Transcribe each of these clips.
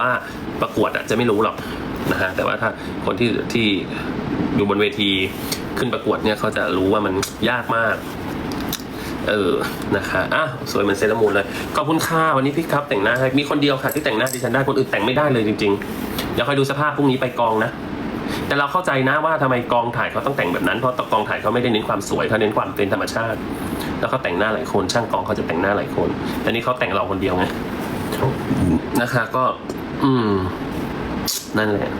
ว่าประกวดอะจะไม่รู้หรอกนะฮะแต่ว่าถ้าคนที่ที่อยู่บนเวทีขึ้นประกวดเนี่ยเขาจะรู้ว่ามันยากมาก เออนะคะอะสวยเหมือนเซรามูนเลยขอบคุณค่ะวันนี้พี่ครับแต่งหน้าให้มีคนเดียวค่ะที่แต่งหน้าดิฉันได้คนอื่นแต่งไม่ได้เลยจริงๆเดี๋ยวคอยดูสภาพพรุ่งนี้ไปกองนะแต่เราเข้าใจนะว่าทำไมกองถ่ายเขาต้องแต่งแบบนั้นเพราะกองถ่ายเขาไม่ได้เน้นความสวยเขาเน้นความเป็นธรรมชาติ แล้วเขาแต่งหน้าหลายคน ช่างกองเขาจะแต่งหน้าหลายคน แต่นี่เขาแต่งเราคนเดียวไงนะคะก็ อืมนั่นแหละ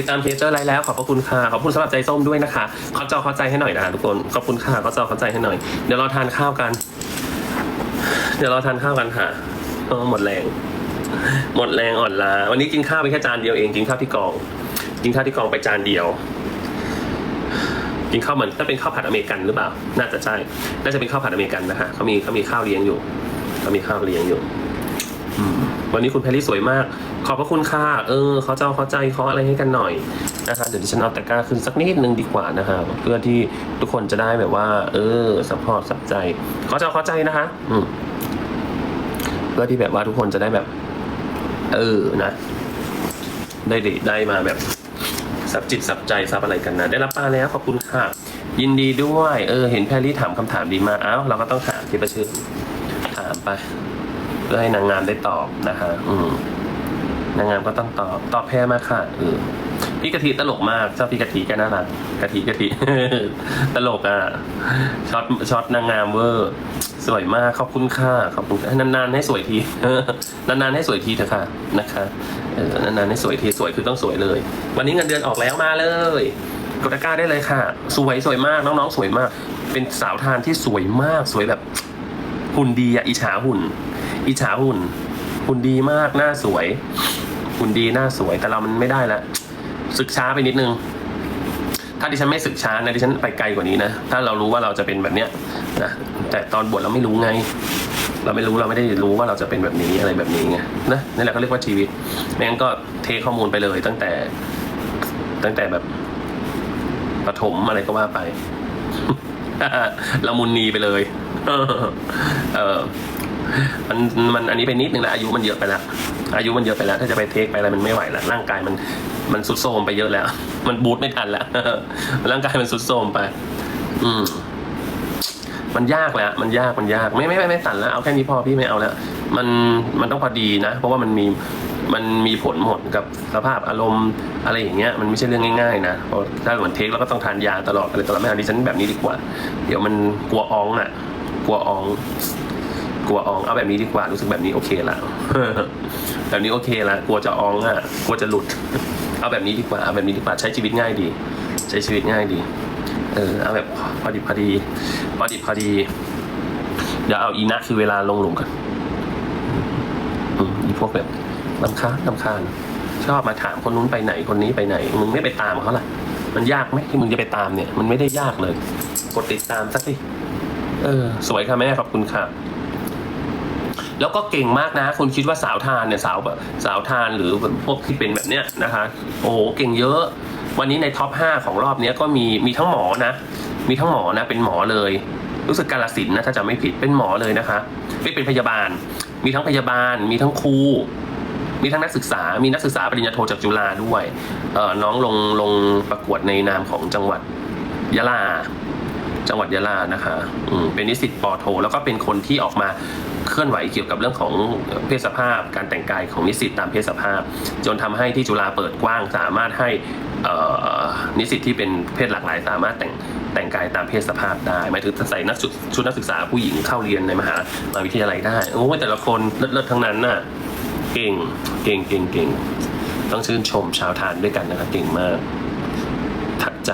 ติดตามเพจเจอร์ไลน์แล้วขอบพระคุณค่ะขอบคุณสำหรับใจส้มด้วยนะคะขอจอเข้าใจให้หน่อยนะทุกคนขอบคุณค่ะขอจอเข้าใจให้หน่อย เดี๋ยวเราทานข้าวกัน เดี๋ยวเราทานข้าวกันค่ะเออหมดแรง หมดแรงอ่อนล้าวันนี้กินข้าวไปแค่จานเดียวเองกินข้าวที่กอง กินข้าวที่กองไปจานเดียวกินข้าวเหมือนถ้าเป็นข้าวผัดอเมริกันหรือเปล่า น่าจะใช่ น่าจะเป็นข้าวผัดอเมริกันนะฮะเขามีเขามีข้าวเลี้ยงอยู่เขามีข้าวเลี้ยงอยู่ อืม วันนี้คุณแพรรี่สวยมาก ขอบพระคุณค่ะ เออเขาจะเอาเข้าใจเขาอะไรให้กันหน่อยนะคะเดี๋ยวดิฉันเอาตะกร้าขึ้นสักนิดนึงดีกว่านะคะเพื่อที่ทุกคนจะได้แบบว่า เออสปอร์ตสับใจเขาจะเอาเข้าใจนะคะ อืมเพื่อที่แบบว่าทุกคนจะได้แบบ เออนะ ได้ดิได้มาแบบสับจิตสับใจสับอะไรกันนะ ได้รับปลาแล้วขอบคุณค่ะ ยินดีด้วย เออ เห็นแพรรี่ถามคำถามดีมากอ้าวเราก็ต้องถามที่ประชื่อถามไป เพื่อให้นางงามได้ตอบนะคะ อืมนางงามก็ต้องตอบตอบแพ้มากค่ะเออพี่กะทิตลกมากชอบพี่กะทิแกน่ารักกะทิกะทิตลกอะช็อตช็อตนางงามเวอร์สวยมากขอบคุณค่ะขอบคุณนานๆให้สวยทีนานๆให้สวยทีเถอะค่ะนะคะเออนานๆให้สวยทีสวยคือต้องสวยเลย วันนี้เงินเดือนออกแล้วมาเลยกดตะกร้าได้เลยค่ะ สวยสวยมากน้องๆสวยมาก เป็นสาวทานที่สวยมากสวยแบบหุ่นดีอะอิจฉาหุ่น อิจฉาหุ่น หุ่นดีมากหน้าสวย หุ่นดีหน้าสวยแต่เรามันไม่ได้ละศึกช้าไปนิดนึง ถ้าดิฉันไม่ศึกช้านะดิฉันไปไกลกว่านี้นะถ้าเรารู้ว่าเราจะเป็นแบบเนี้ยนะแต่ตอนบวชเราไม่รู้ไง เราไม่รู้เราไม่ได้รู้ว่าเราจะเป็นแบบนี้อะไรแบบนี้ไงนะนั่นแหละเขาเรียกว่าชีวิตไม่งั้นก็เทข้อมูลไปเลยตั้งแต่ตั้งแต่แบบปฐมอะไรก็ว่าไปละมุนนีไปเลย เออ มันมันอันนี้ไปนิดนึงแล้วอายุมันเยอะไปแล้วอายุมันเยอะไปแล้ว ถ้าจะไปเทคไปอะไรมันไม่ไหวแล้วร่างกายมันมันสุดโทมไปเยอะแล้ว มันบูทไม่ทันแล้วร่างกายมันสุดโทมไป อืมมันยากแล้วมันยากมันยากไม่ไม่ไม่ไม่สั่นแล้วเอาแค่นี้พอพี่ไม่เอาแล้วมันมันต้องพอดีนะ เพราะว่ามันมีมันมีผลหมดกับสภาพอารมณ์อะไรอย่างเงี้ยมันไม่ใช่เรื่องง่ายๆนะเพราะถ้าเหมือนเทคแล้วก็ต้องทานยาตลอดอะไรตลอดไม่เอาดิฉันแบบนี้ดีกว่า เดี๋ยวมันกลัวอ้องอะ กลัวอ้อง กลัวอ้องเอาแบบนี้ดีกว่ารู้สึกแบบนี้โอเคละแบบนี้โอเคละกลัวจะอ้องอะกลัวจะหลุด เอาแบบนี้ดีกว่าเอาแบบนี้ดีกว่าใช้ชีวิตง่ายดี ใช้ชีวิตง่ายดี เออเอาแบบพอดีพอดีพอดีพอดีเดี๋ยวเอาอีนะคือเวลาลงหลุมกันอืมอีพวกแบบลำคาญลำคาญชอบมาถามคนนู้นไปไหนคนนี้ไปไหนมึงไม่ไปตามเขาล่ะมันยากไหมที่มึงจะไปตามเนี่ย มันไม่ได้ยากเลย กดติดตามสักทีเออ สวยค่ะแม่ขอบคุณค่ะ แล้วก็เก่งมากนะคุณคิดว่าสาวทานเนี่ยสาวแบบสาวทานหรือพวกที่เป็นแบบเนี้ยนะคะ โอ้โหเก่งเยอะ วันนี้ในท็อป 5 ของรอบนี้ก็มีมีทั้งหมอนะ มีทั้งหมอนะเป็นหมอเลย รู้สึกกาลสินนะถ้าจำไม่ผิดเป็นหมอเลยนะคะ ไม่เป็นพยาบาล มีทั้งพยาบาล มีทั้งครูมีทั้งนักศึกษา มีนักศึกษาปริญญาโทจากจุฬาด้วยเอ่อน้องลงลงประกวดในนามของจังหวัดยะลาจังหวัดยะลานะคะอืมเป็นนิสิตปอโท แล้วก็เป็นคนที่ออกมา เคลื่อนไหวเกี่ยวกับเรื่องของเพศสภาพ การแต่งกายของนิสิตตามเพศสภาพ จนทำให้ที่จุฬาเปิดกว้างสามารถให้นิสิตที่เป็นเพศหลากหลาย สามารถแต่งแต่งกายตามเพศสภาพได้หมายถึงใส่นักชุดนักศึกษาผู้หญิงเข้าเรียนในมหามหาวิทยาลัยได้โอ้แต่ละคนเลิศทั้งนั้นน่ะเก่งเก่งเก่งเก่งต้องชื่นชมชาวทานด้วยกันนะครับเก่งมากทัดใจ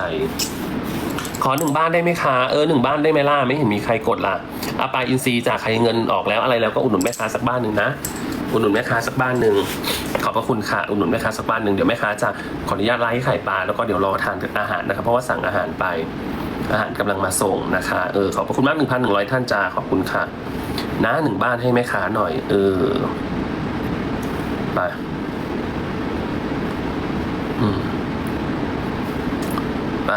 อหนึ่งบ้านได้ไหมคะเออหนึ่งบ้านได้ไหมล่ะไม่เห็นมีใครกดล่ะอาปาอินซีจากใครเงินออกแล้วอะไรแล้วก็อุดหนุนแม่ค้าสักบ้านหนึ่งนะอุดหนุนแม่ค้าสักบ้านหนึ่งขอบพระคุณค่ะอุดหนุนแม่ค้าสักบ้านหนึ่งเดี๋ยวแม่ค้าจะขออนุญาตไลฟ์ไข่ปลาแล้วก็เดี๋ยวรอทานอาหารนะครับเพราะว่าสั่งอาหารไปอาหารกำลังมาส่งนะคะเออขอบพระคุณมากหนึ่งพันหนึ่งร้อยท่านจ้าขอบคุณค่ะนะหนึ่งบ้านให้แม่ค้าหน่อย เออไปอืมไป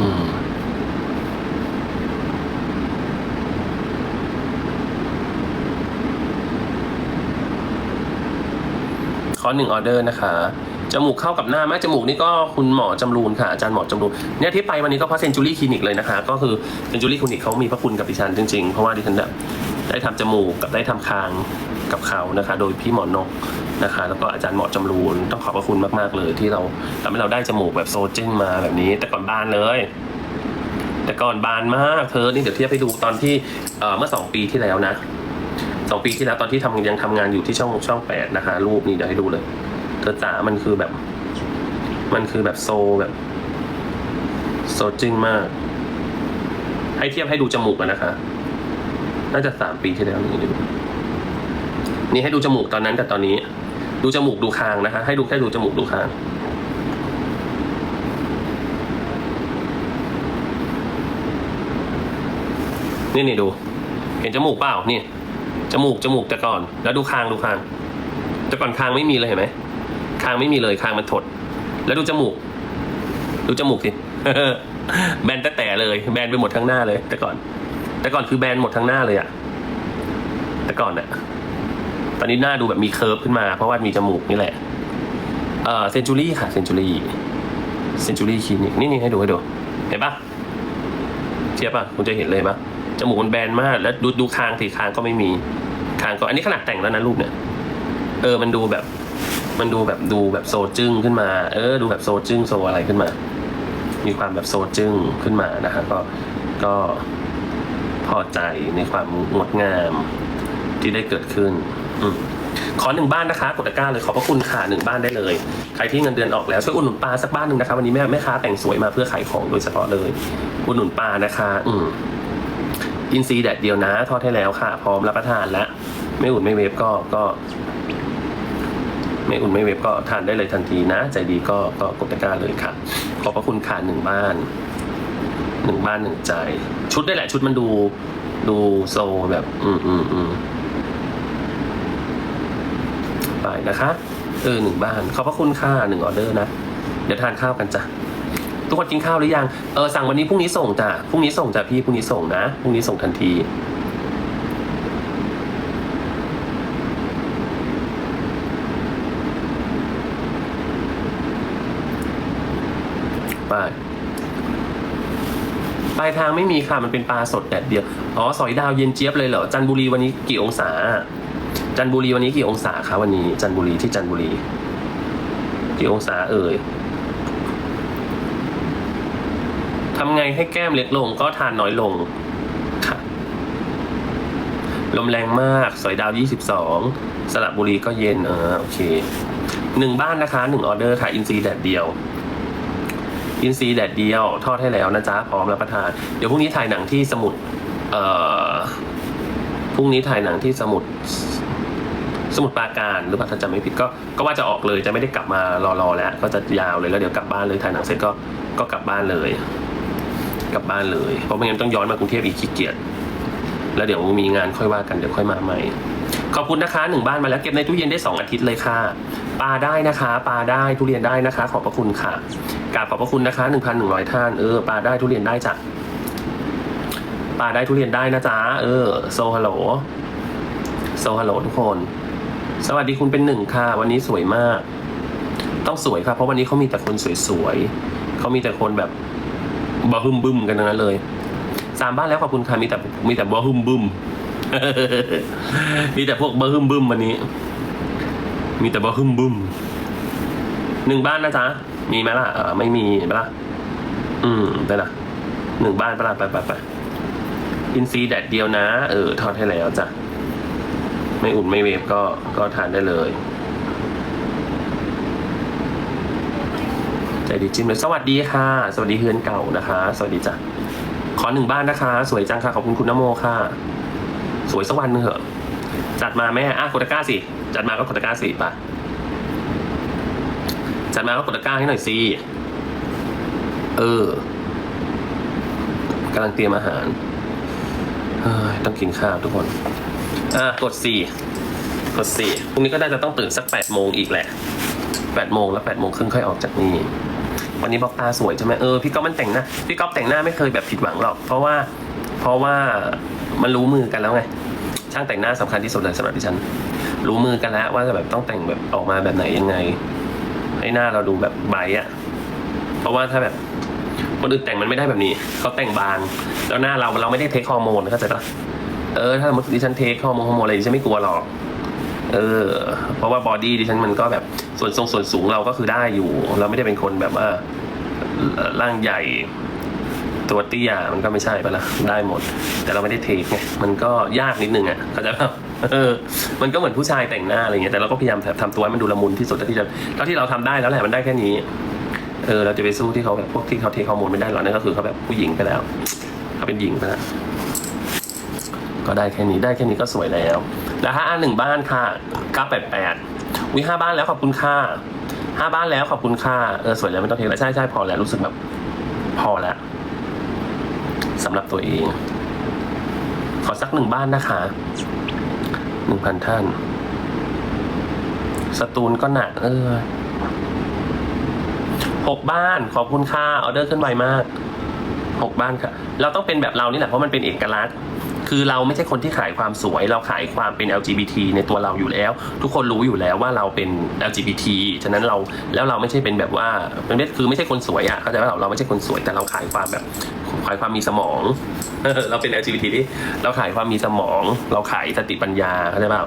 ขอหนึ่งออเดอร์นะคะ จมูกเข้ากับหน้าไหมจมูกนี่ก็คุณหมอจำรูนค่ะ อาจารย์หมอจำรูนเนี่ยที่ไปวันนี้ก็เพราะเซนจูรี่คลินิกเลยนะคะ ก็คือเซนจูรี่คลินิกเขามีพระคุณกับดิฉันจริงๆ เพราะว่าดิฉันแบบ ได้ทำจมูกกับได้ทำคางกับเขานะคะ โดยพี่หมอนกนะคะ แล้วก็อาจารย์หมอจำรูนต้องขอบพระคุณมากๆเลยที่เราทำให้เราได้จมูกแบบโซเจนมาแบบนี้ แต่ก่อนบานเลย แต่ก่อนบานมากเธอนี่เดี๋ยวเทียบให้ดูตอนที่เมื่อสองปีที่แล้วนะสองปีที่แล้วตอนที่ทำยังทำงานอยู่ที่ช่องช่องแปดนะคะ รูปนี้เดี๋ยวให้ดูเลย เธอจ๋ามันคือแบบ มันคือแบบโซแบบ โซจริงมาก ให้เทียบให้ดูจมูกกันนะคะ น่าจะสามปีที่แล้วนี่ดูนี่ให้ดูจมูกตอนนั้นกับตอนนี้ ดูจมูกดูคางนะคะ ให้ดูแค่ดูจมูกดูคางนี่นี่ดู เห็นจมูกเปล่านี่จมูกจมูกแต่ก่อน แล้วดูคางดูคางแต่ก่อนคางไม่มีเลยเห็นไหมคางไม่มีเลยคางมันถด แล้วดูจมูก ดูจมูกสิแบนแต่แต่เลย แบนไปหมดทั้งหน้าเลยแต่ก่อน แต่ก่อนคือแบนหมดทั้งหน้าเลยอะแต่ก่อนอะตอนนี้หน้าดูแบบมีเคิร์ฟขึ้นมา เพราะว่ามีจมูกนี่แหละเออเซนจูรี่ค่ะเซนจูรี่เซนจูรี่คลินิกนี่นี่ให้ดูให้ดู เห็นปะเทียบปะคุณจะเห็นเลยปะจมูกมันแบนมาก แล้วดูดูคางสิคางก็ไม่มีคางก็อันนี้ขนาดแต่งแล้วนะรูปเนี่ยเออมันดูแบบ มันดูแบบดูแบบโซจึ้งขึ้นมา เออ ดูแบบโซจึ้งโซอะไรขึ้นมา มีความแบบโซจึ้งขึ้นมานะฮะก็ก็ พอใจในความงดงามที่ได้เกิดขึ้นอขอหนึ่งบ้านนะคะกดตะกร้าเลยขอบพระคุณค่ะหนึ่งบ้านได้เลย ใครที่เงินเดือนออกแล้วช่วยอุดหนุนปลาสักบ้านหนึ่งนะคะวันนี้แม่แม่ค้าแต่งสวยมาเพื่อขายของโดยเฉพาะเลยอุดหนุนปลานะคะ อืมอินซีแดดเดียวนะทอดให้แล้วค่ะ พร้อมรับประทานแล้วไม่อุ่นไม่เวฟก็ก็ ไม่อุ่นไม่เวฟก็ทานได้เลยทันทีนะ ใจดีก็ก็กดตะกร้าเลยค่ะ ขอบพระคุณค่ะหนึ่งบ้าน หนึ่งบ้านหนึ่งใจ ชุดได้แหละ ชุดมันดูดูโซแบบ อืมอืมอืมไปนะคะเออหนึ่งบ้านขอบพระคุณค่ะหนึ่งออเดอร์นะ เดี๋ยวทานข้าวกันจ้ะทุกคนกินข้าวหรือยังเออสั่งวันนี้พรุ่งนี้ส่งจ้ะพรุ่งนี้ส่งจ้ะพี่พรุ่งนี้ส่งนะพรุ่งนี้ส่งทันที ไปปลายทางไม่มีค่ะ มันเป็นปลาสดแดดเดียว อ๋อ สอยดาวเย็นเจี๊ยบเลยเหรอ จันบุรีวันนี้กี่องศา จันบุรีวันนี้กี่องศาคะวันนี้ จันบุรีที่จันบุรี กี่องศาเอ่ยทำไงให้แก้มเล็กลงก็ทานน้อยลงค่ะ ลมแรงมาก สอยดาว 22 สระบุรีก็เย็นเออโอเคหนึ่งบ้านนะคะหนึ่งออเดอร์ค่ะ อินซีแดดเดียว อินซีแดดเดียวทอดให้แล้วนะจ๊ะพร้อมรับประทาน เดี๋ยวพรุ่งนี้ถ่ายหนังที่สมุดเอ่อพรุ่งนี้ถ่ายหนังที่สมุดสมุดปราการหรือเปล่าถ้าจำไม่ผิดก็ก็ว่าจะออกเลยจะไม่ได้กลับมารอๆแล้ว ก็จะยาวเลยแล้วเดี๋ยวกลับบ้านเลยถ่ายหนังเสร็จก็ก็กลับบ้านเลย กลับบ้านเลย เพราะไม่งั้นต้องย้อนมากรุงเทพอีกขี้เกียจแล้วเดี๋ยวมีงานค่อยว่ากันเดี๋ยวค่อยมาใหม่ ขอบคุณนะคะหนึ่งบ้านมาแล้วเก็บในตู้เย็นได้สองอาทิตย์เลยค่ะ ปลาได้นะคะ ปลาได้ทุเรียนได้นะคะ ขอบพระคุณค่ะกราบขอบพระคุณนะคะหนึ่งพันหนึ่งร้อยท่านเออปลาได้ทุเรียนได้จ้ะปลาได้ทุเรียนได้นะจ๊ะเออโซฮัลโหลโซฮัลโหลทุกคน สวัสดีคุณเป็นหนึ่งค่ะ วันนี้สวยมาก ต้องสวยค่ะ เพราะวันนี้เขามีแต่คนสวยๆเขามีแต่คนแบบบะฮึมบึมกันทั้งนั้นเลยสามบ้านแล้วขอบคุณค่ะมีแต่มีแต่บะฮึมบึม มีแต่พวกบะฮึมบึมวันนี้ มีแต่บะฮึมบึมหนึ่งบ้านนะจ๊ะ มีไหมล่ะเออไม่มีไหมล่ะ อืมไปละหนึ่งบ้านไปละไปไปไปอินซีแดดเดียวนะ เออ ทอดให้แล้วจ้ะ ไม่อุ่นไม่เวฟก็ก็ทานได้เลย ใจดีจิ้มเลย สวัสดีค่ะ สวัสดีเฮือนเก่านะคะ สวัสดีจ้ะ ขอหนึ่งบ้านนะคะ สวยจังค่ะ ขอบคุณคุณนโมค่ะ สวยสักวันนึงเหอะจัดมาแม่อะกดตะกร้าสิ จัดมาก็กดตะกร้าสิป่ะ จัดมาก็กดตะกร้าให้หน่อยสิ เออกำลังเตรียมอาหารเฮ้ยต้องกินข้าวทุกคน อะกดสี่กดสี่พรุ่งนี้ก็น่าจะต้องตื่นสักแปดโมงอีกแหละแปดโมงแล้วแปดโมงครึ่งค่อยออกจากนี่วันนี้บอกตาสวยใช่ไหมเออพี่ก๊อฟมันแต่งหน้าพี่ก๊อฟแต่งหน้าไม่เคยแบบผิดหวังหรอก เพราะว่าเพราะว่า มันรู้มือกันแล้วไงช่างแต่งหน้าสำคัญที่สุดเลยสำหรับดิฉัน รู้มือกันแล้วว่าจะแบบต้องแต่งแบบออกมาแบบไหนยังไง ให้หน้าเราดูแบบใบอะเพราะว่าถ้าแบบคนอื่นแต่งมันไม่ได้แบบนี้เขาแต่งบาง แล้วหน้าเราเราไม่ได้เทคฮอร์โมนเข้าใจปะเออถ้าสมมติดิฉันเทคฮอร์โมนฮอร์โมนอะไรดิฉันไม่กลัวหรอกเออ เพราะว่าบอดี้ดิฉันมันก็แบบส่วนทรงส่วนสูงเราก็คือได้อยู่ เราไม่ได้เป็นคนแบบว่าร่างใหญ่ ตัวเตี้ยมันก็ไม่ใช่ปะล่ะได้หมด แต่เราไม่ได้เทคไงมันก็ยากนิดนึงอะเข้าใจป่ะเออมันก็เหมือนผู้ชายแต่งหน้าอะไรเงี้ยแต่เราก็พยายามทำตัวให้มันดูละมุนที่สุดเท่าที่จะเท่าที่เราทำได้แล้วแหละมันได้แค่นี้เออเราจะไปสู้ที่เขาแบบพวกที่เขาเทคฮอร์โมนไม่ได้หรอกนั่นก็คือเขาแบบผู้หญิงไปแล้วเขาเป็นหญิงไปแล้วก็ได้แค่นี้ได้แค่นี้ก็สวยแล้วแล้วห้าหนึ่งบ้านค่ะเก้าแปดแปดวิห้าบ้านแล้วขอบคุณค่ะห้าบ้านแล้วขอบคุณค่ะเออสวยแล้วไม่ต้องเทแล้วใช่ใช่พอแล้วรู้สึกแบบพอแล้ว สำหรับตัวเอง ขอสักหนึ่งบ้านนะคะหนึ่งพันท่านสตูลก็หนักเออหกบ้านขอบคุณค่ะออเดอร์ขึ้นไวมากหกบ้านค่ะเราต้องเป็นแบบเรานี่แหละเพราะมันเป็นเอกลักษณ์ คือเราไม่ใช่คนที่ขายความสวย เราขายความเป็น LGBT ในตัวเราอยู่แล้ว ทุกคนรู้อยู่แล้วว่าเราเป็น LGBT ฉะนั้นเราแล้วเราไม่ใช่เป็นแบบว่าเป็นคือไม่ใช่คนสวยอะเข้าใจว่าเราเราไม่ใช่คนสวยแต่เราขายความแบบ ขายความมีสมอง เราเป็น LGBT ที่เราขายความมีสมอง เราขายสติปัญญาเข้าใจเปล่า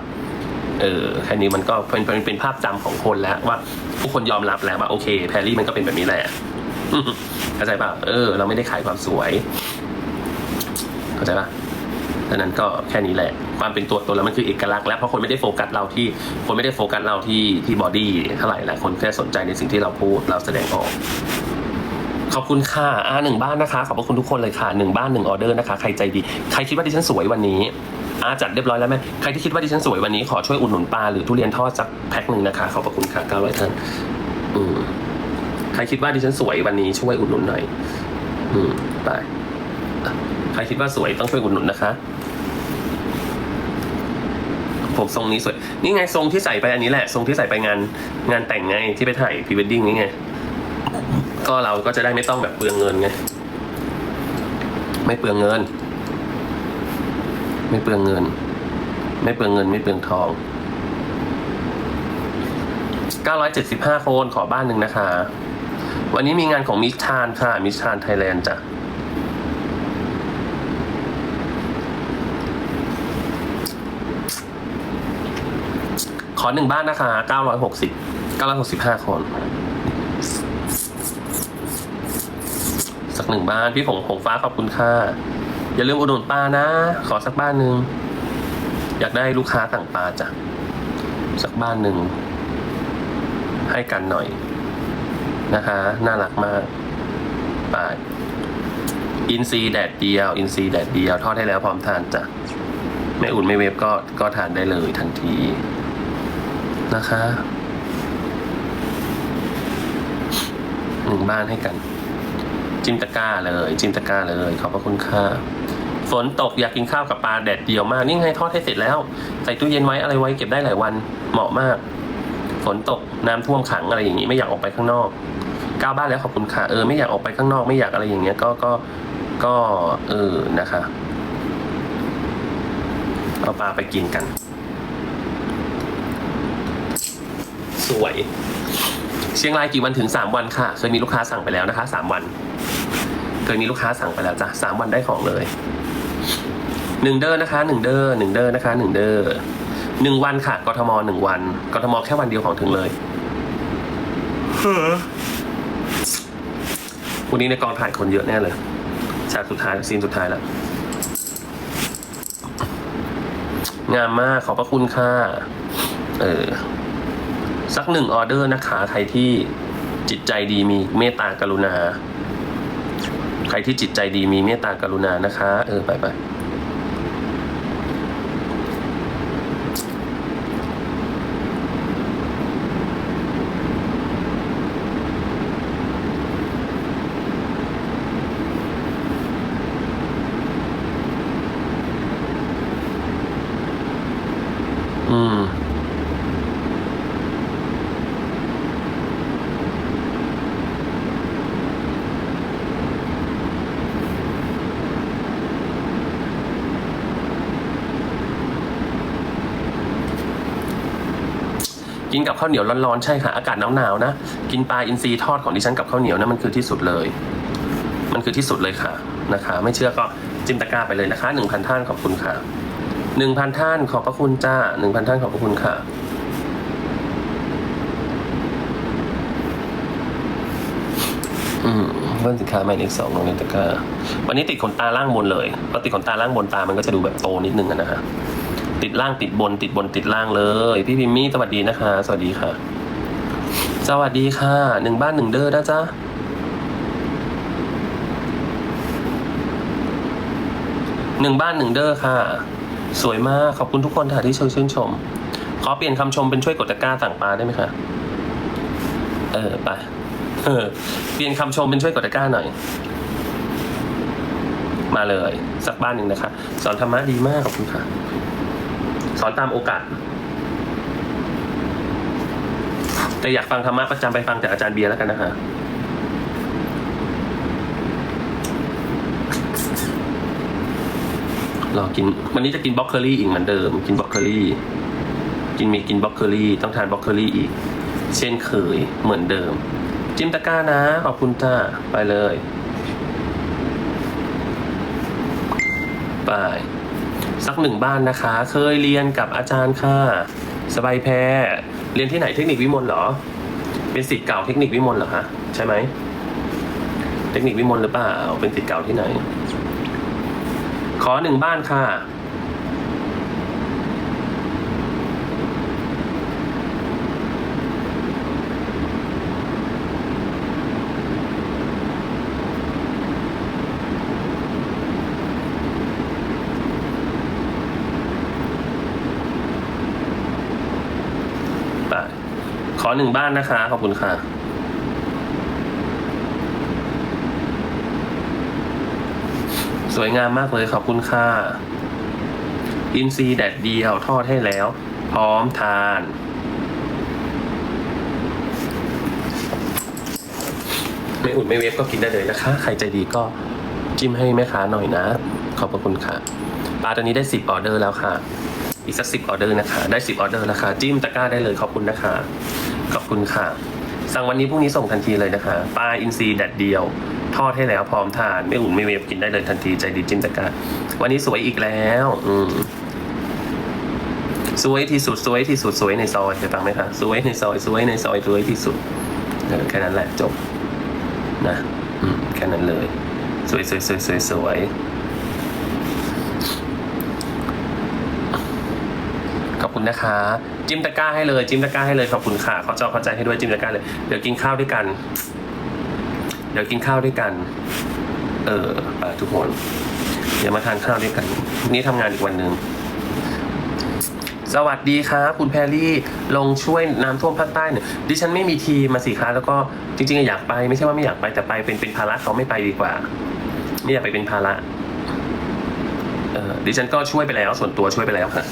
เออแค่นี้มันก็เป็นเป็นเป็นภาพจำของคนแล้วว่าทุกคนยอมรับแล้วว่าโอเค แพรรี่มันก็เป็นแบบนี้แหละเข้าใจป่ะเออ เราไม่ได้ขายความสวย เข้าใจป่ะดังนั้นก็แค่นี้แหละ ความเป็นตัวตนแล้วมันคือเอกลักษณ์แล้วเพราะคนไม่ได้โฟกัสเราที่ คนไม่ได้โฟกัสเราที่ที่บอดี้เท่าไหร่แหละคนแค่สนใจในสิ่งที่เราพูดเราแสดงออก ขอบคุณค่ะอ่าหนึ่งบ้านนะคะ ขอบพระคุณทุกคนเลยค่ะหนึ่งบ้านหนึ่งออเดอร์นะคะ ใครใจดี ใครคิดว่าดิฉันสวยวันนี้อาจัดเรียบร้อยแล้วไหมใครที่คิดว่าดิฉันสวยวันนี้ขอช่วยอุดหนุนปลาหรือทุเรียนทอดสักแพ็คหนึ่งนะคะ ขอบพระคุณค่ะเก้าร้อยท่านอืมใครคิดว่าดิฉันสวยวันนี้ช่วยอุดหนุนหน่อย อืมไป ใครคิดว่าสวยต้องช่วยอุดหนุนนะคะผมทรงนี้สวย นี่ไงทรงที่ใส่ไปอันนี้แหละ ทรงที่ใส่ไปงาน งานแต่งไงที่ไปถ่ายพรีเวดดิ้งนี่ไง ก็เราก็จะได้ไม่ต้องแบบเปลืองเงินไง ไม่เปลืองเงิน ไม่เปลืองเงิน ไม่เปลืองเงินไม่เปลืองทอง 975 คนขอบ้านหนึ่งนะคะ วันนี้มีงานของมิชทานค่ะ มิชทานไทยแลนด์จ้ะขอหนึ่งบ้านนะคะ 960 965 คน สัก หนึ่งบ้านพี่ผงผงฟ้าขอบคุณค่ะอย่าลืมอุดหนุนปลานะ ขอสักบ้านหนึ่งอยากได้ลูกค้าสั่งปลาจ้ะสักบ้านหนึ่งให้กันหน่อยนะคะ น่ารักมากปลาอินซีแดดเดียวอินซีแดดเดียวทอดให้แล้วพร้อมทานจ้ะไม่อุ่นไม่เวฟก็ก็ทานได้เลยทันทีนะคะหนึ่งบ้านให้กัน จิ้มตะกร้าเลยจิ้มตะกร้าเลยขอบพระคุณค่ะฝนตกอยากกินข้าวกับปลาแดดเดียวมากนี่ไงทอดให้เสร็จแล้ว ใส่ตู้เย็นไว้อะไรไว้เก็บได้หลายวันเหมาะมาก ฝนตกน้ำท่วมขังอะไรอย่างนี้ไม่อยากออกไปข้างนอกก้าวบ้านแล้วขอบคุณค่ะเออไม่อยากออกไปข้างนอกไม่อยากอะไรอย่างเงี้ยก็ก็ก็เออนะคะเอาปลาไปกินกัน สวย เชียงรายกี่วันถึงสามวันค่ะ เคยมีลูกค้าสั่งไปแล้วนะคะสามวัน เคยมีลูกค้าสั่งไปแล้วจ้ะสามวันได้ของเลยหนึ่งเดอร์นะคะหนึ่งเดอร์หนึ่งเดอร์นะคะหนึ่งเดอร์หนึ่งวันค่ะกทมหนึ่งวันกทมแค่วันเดียวของถึงเลยวันนี้ในกองถ่ายคนเยอะแน่เลยฉากสุดท้ายซีนสุดท้ายแล้วงามมากขอบพระคุณค่ะ เออ สักหนึ่งออเดอร์นะคะ ใครที่จิตใจดีมีเมตตากรุณา ใครที่จิตใจดีมีเมตตากรุณานะคะ เออไปไปอืม กิ นกับข้าวเหนียวร้อนๆใช่ค่ะอากาศหนาวๆนะกินปลาอินทรีทอดของดิฉันกับข้าวเหนียวนะมันคือที่สุดเลย มันคือที่สุดเลยค่ะนะคะ ไม่เชื่อก็จิมตะกร้าไปเลยนะคะหนึ่งพันท่านขอบคุณค่ะหนึ่งพันท่านขอบพระคุณจ้าหนึ่งพันท่านขอบพระคุณค่ะอืมเพิ่มสินค้าใหม่อีกสองลงในตะกร้าวันนี้ติดขนตาล่างบนเลยพอติดขนตาล่างบนตามันก็จะดูแบบโตนิดนึงนะฮะ ติดล่างติดบน ติดบนติดล่างเลย พี่พิมมี่สวัสดีนะคะ สวัสดีค่ะ สวัสดีค่ะหนึ่งบ้านหนึ่งเด้อนะจ๊ะหนึ่งบ้านหนึ่งเด้อค่ะ สวยมากขอบคุณทุกคนค่ะที่ช่วยชื่นชม ขอเปลี่ยนคำชมเป็นช่วยกดตะกร้าสั่งปลาได้ไหมคะเออไปเออเปลี่ยนคำชมเป็นช่วยกดตะกร้าหน่อย มาเลย สักบ้านหนึ่งนะคะ สอนธรรมะดีมากขอบคุณค่ะ สอนตามโอกาส แต่อยากฟังธรรมะประจำไปฟังจากอาจารย์เบียร์แล้วกันนะคะรอกิน วันนี้จะกินบล็อกเคอรี่อีกเหมือนเดิม กินบล็อกเคอรี่ กินมีกินบล็อกเคอรี่ ต้องทานบล็อกเคอรี่อีก เช่นเคยเหมือนเดิม จิ้มตะกร้านะ ขอบคุณจ้า ไปเลย ไป สักหนึ่งบ้านนะคะ เคยเรียนกับอาจารย์ค่ะ สบายแพรเรียนที่ไหนเทคนิควิมลเหรอ เป็นสิทธิ์เก่าเทคนิควิมลเหรอคะใช่ไหมเทคนิควิมลหรือเปล่าเป็นสิทธิ์เก่าที่ไหน ขอหนึ่งบ้านค่ะ ไป ขอหนึ่งบ้านนะคะ ขอบคุณค่ะ สวยงามมากเลยขอบคุณค่ะ อินซีแดดเดียวทอดให้แล้ว พร้อมทาน ไม่อุ่นไม่เวฟก็กินได้เลยนะคะ ใครใจดีก็จิ้มให้แม่ค้าหน่อยนะ ขอบพระคุณค่ะปลาตัวนี้ได้สิบออเดอร์แล้วค่ะอีกสักสิบออเดอร์นะคะ ได้สิบออเดอร์แล้วค่ะ จิ้มตะกร้าได้เลยขอบคุณนะคะ ขอบคุณค่ะ สั่งวันนี้พรุ่งนี้ส่งทันทีเลยนะคะปลาอินทรีแดดเดียว ทอดให้แล้วพร้อมทาน ไม่อุ่นไม่เวฟกินได้เลยทันทีใจดีจิ้มตะกร้าวันนี้สวยอีกแล้ว อืมสวยที่สุดสวยที่สุดสวยในซอยเคยฟังไหมคะสวยในซอยสวยในซอยสวยที่สุดแค่นั้นแหละจบนะแค่นั้นเลย สวยสวยสวยสวยสวยขอบคุณ นะคะ จิ้มตะกร้าให้เลย จิ้มตะกร้าให้เลยขอบคุณค่ะขอจอเข้าใจให้ด้วยจิ้มตะกร้าเลย เดี๋ยวกินข้าวด้วยกัน เดี๋ยวกินข้าวด้วยกัน เออไปทุกคน เดี๋ยวมาทานข้าวด้วยกันวันนี้ทำงานอีกวันหนึ่งสวัสดีครับคุณแพรรี่ลงช่วยน้ำท่วมภาคใต้เนี่ยดิฉันไม่มีทีมมาสิคะแล้วก็จริงๆอยากไป ไม่ใช่ว่าไม่อยากไปแต่ไปเป็นเป็นภาระเขาไม่ไปดีกว่า ไม่อยากไปเป็นภาระเออดิฉันก็ช่วยไปแล้วส่วนตัวช่วยไปแล้วค่ะ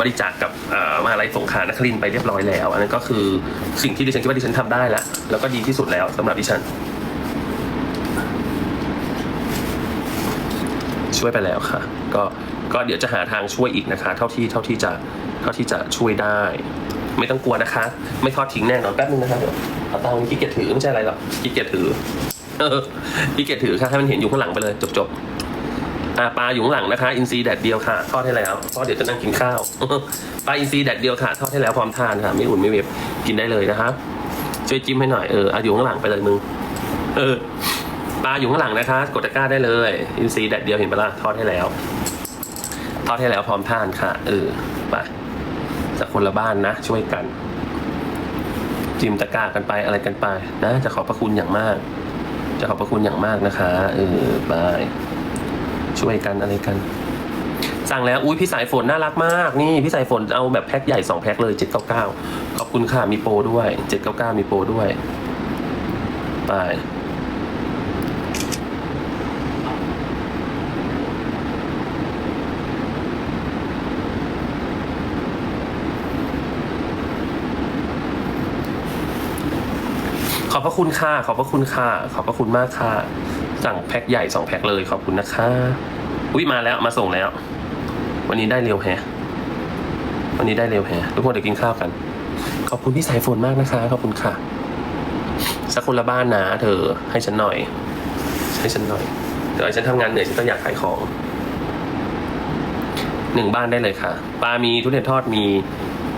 บริจาคกับอ่อมหาลัยสงขลานครินทร์ไปเรียบร้อยแล้ว อันนั้นก็คือสิ่งที่ดิฉันคิดว่าดิฉันทำได้ละแล้วก็ดีที่สุดแล้วสำหรับดิฉัน ช่วยไปแล้วค่ะ ก็ก็เดี๋ยวจะหาทางช่วยอีกนะคะ เท่าที่เท่าที่จะเท่าที่จะช่วยได้ ไม่ต้องกลัวนะคะ ไม่ทอดทิ้งแน่นอนแป๊บนึงนะคะเดี๋ยวเอาตังค์ขี้เกียจถือไม่ใช่อะไรหรอกขี้เกียจถือเออขี้เกียจถือค่ะให้มันเห็นอยู่ข้างหลังไปเลยจบจบๆ อ่าปลาอยู่ข้างหลังนะคะ อินซีแดดเดียวค่ะ ทอดให้แล้วเพราะเดี๋ยวจะนั่งกินข้าว ปลาอินซีแดดเดียวค่ะ ทอดให้แล้วพร้อมทานค่ะ ไม่อุ่นไม่เว็บกินได้เลยนะคะช่วยจิ้มให้หน่อย เอออาอยู่ข้างหลังไปเลยมึง เออ ปลาอยู่ข้างหลังนะคะ กดตะกร้าได้เลย อินซีแดดเดียวเห็นปะล่ะ ทอดให้แล้ว ทอดให้แล้วพร้อมทานค่ะ เออ ไปจากคนละบ้านนะ ช่วยกัน จิ้มตะกร้ากันไปอะไรกันไป นะ จะขอบพระคุณอย่างมาก จะขอบพระคุณอย่างมากนะคะ เออบาย ช่วยกันอะไรกัน สั่งแล้วอุ้ยพี่สายฝนน่ารักมากนี่พี่สายฝนเอาแบบแพ็คใหญ่สองแพ็คเลยเจ็ดเก้าเก้าขอบคุณค่ะมีโปรด้วยเจ็ดเก้าเก้ามีโปรด้วยไปขอบพระคุณค่ะ ขอบพระคุณค่ะ ขอบพระคุณมากค่ะ สั่งแพ็คใหญ่สองแพ็คเลยขอบคุณนะคะอุ้ยมาแล้วมาส่งแล้ว วันนี้ได้เร็วแฮะวันนี้ได้เร็วแฮะทุกคนเดี๋ยวกินข้าวกัน ขอบคุณพี่สายฝนมากนะคะขอบคุณค่ะ สักคนละบ้านนะเธอให้ฉันหน่อย ให้ฉันหน่อยเดี๋ยวฉันทำงานเหนื่อยฉันต้องอยากขายของหนึ่งบ้านได้เลยค่ะปลามีทุเรียนทอดมี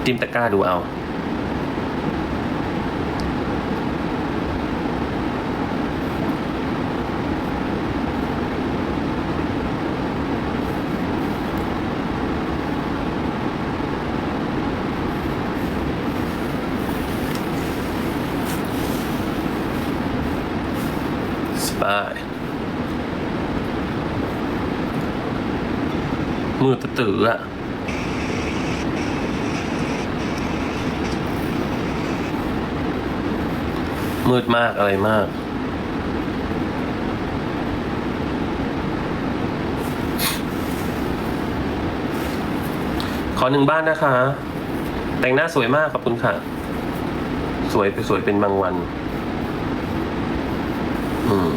จิ้มตะกร้าดูเอา สบาย มือ ตืออะมืดมากอะไรมาก ขอหนึ่งบ้านนะคะ แต่งหน้าสวยมากขอบคุณค่ะ สวยไปสวยเป็นบางวัน อืม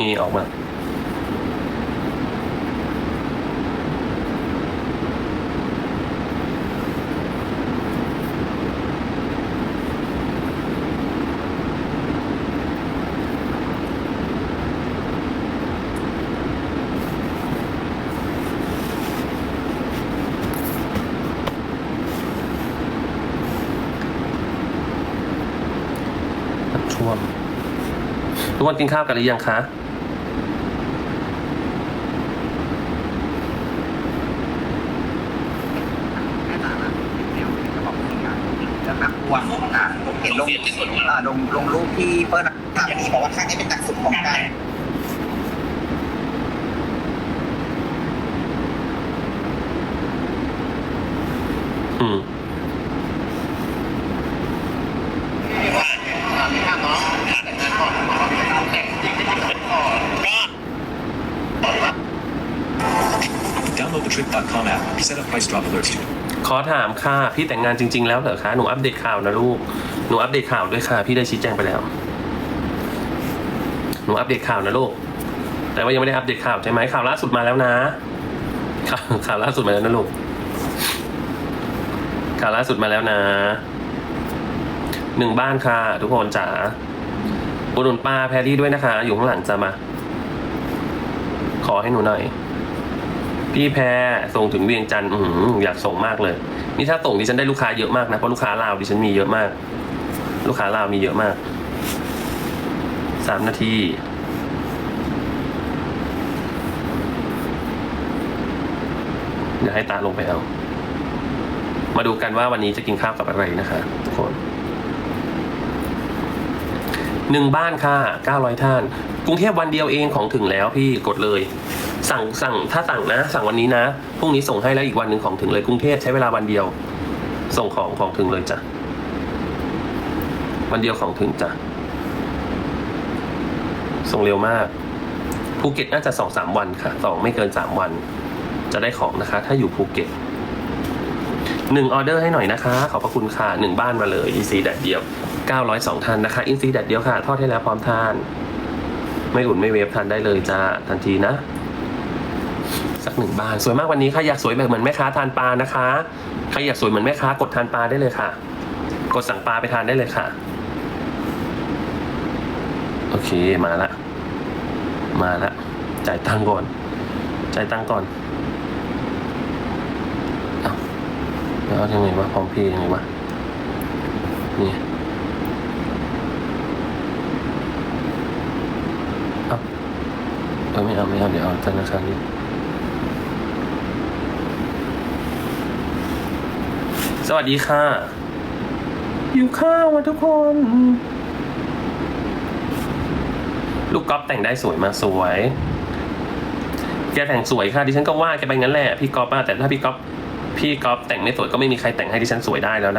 นี่ออกมาช่วทุกคนกินข้าวกันหรือยังคะหนักกว่าอะผมเห็นลงอ่า ลงลงรูปที่เปิ้ลถามดีบอกว่าข้างนี้เป็นหนักสุดของการอืม Download the trip.com app. Set up price drop alerts to ขอถามค่ะ พี่แต่งงานจริง ๆ แล้วเหรอคะ หนูอัปเดตข่าวนะลูก หนูอัปเดตข่าวด้วยค่ะ พี่ได้ชี้แจงไปแล้ว หนูอัปเดตข่าวนะลูก แต่ว่ายังไม่ได้อัปเดตข่าวใช่ไหมข่าวล่าสุดมาแล้วนะข่าวข่าวล่าสุดมาแล้วนะลูก ข่าวล่าสุดมาแล้วนะ หนึ่งบ้านค่ะ ทุกคนจ๋าอุดหนุนปลาแพรรี่ด้วยนะคะ อยู่ข้างหลังจะมา ขอให้หนูหน่อย พี่แพรส่งถึงเวียงจันทร์อยากส่งมากเลย นี่ถ้าส่งดิฉันได้ลูกค้าเยอะมากนะ เพราะลูกค้าลาวดิฉันมีเยอะมาก ลูกค้าลาวมีเยอะมากสามนาทีเดี๋ยวให้ตาลงไปเอา มาดูกันว่าวันนี้จะกินข้าวกับอะไรนะคะ ทุกคนหนึ่งบ้านค่ะเก้าร้อยท่าน กรุงเทพวันเดียวเองของถึงแล้วพี่กดเลย สั่งสั่งถ้าสั่งนะ สั่งวันนี้นะพรุ่งนี้ส่งให้แล้วอีกวันหนึ่งของถึงเลยกรุงเทพใช้เวลาวันเดียว ส่งของของถึงเลยจ้ะ วันเดียวของถึงจ้ะส่งเร็วมากภูเก็ตน่าจะสองสามวันค่ะสองไม่เกินสามวัน จะได้ของนะคะ ถ้าอยู่ภูเก็ตหนึ่งออเดอร์ให้หน่อยนะคะ ขอบพระคุณค่ะหนึ่งบ้านมาเลยอินซีแดดเดียว902ท่านนะคะอินซีแดดเดียวค่ะทอดให้แล้วพร้อมทาน ไม่อุ่นไม่เวฟทานได้เลยจ้าทันทีนะ สักหนึ่งบ้านสวยมากวันนี้ใครอยากสวยแบบเหมือนแม่ค้าทานปลานะคะใครอยากสวยเหมือนแม่ค้ากดทานปลาได้เลยค่ะ กดสั่งปลาไปทานได้เลยค่ะ เคมาละ มาละ จ่ายตังก่อน จ่ายตังก่อนเอาแล้วยังไงวะพร้อมเพย์ยังไงวะนี่เออไม่เอาไม่เอาเดี๋ยวเอาธนาคารนี้สวัสดีค่ะ อยู่ข้าวอะทุกคน ลูกก๊อฟแต่งได้สวยมาสวย แกแต่งสวยค่ะดิฉันก็ว่าแกไปงั้นแหละพี่ก๊อฟอะแต่ถ้าพี่ก๊อฟพี่ก๊อฟแต่งไม่สวยก็ไม่มีใครแต่งให้ดิฉันสวยได้แล้วนะ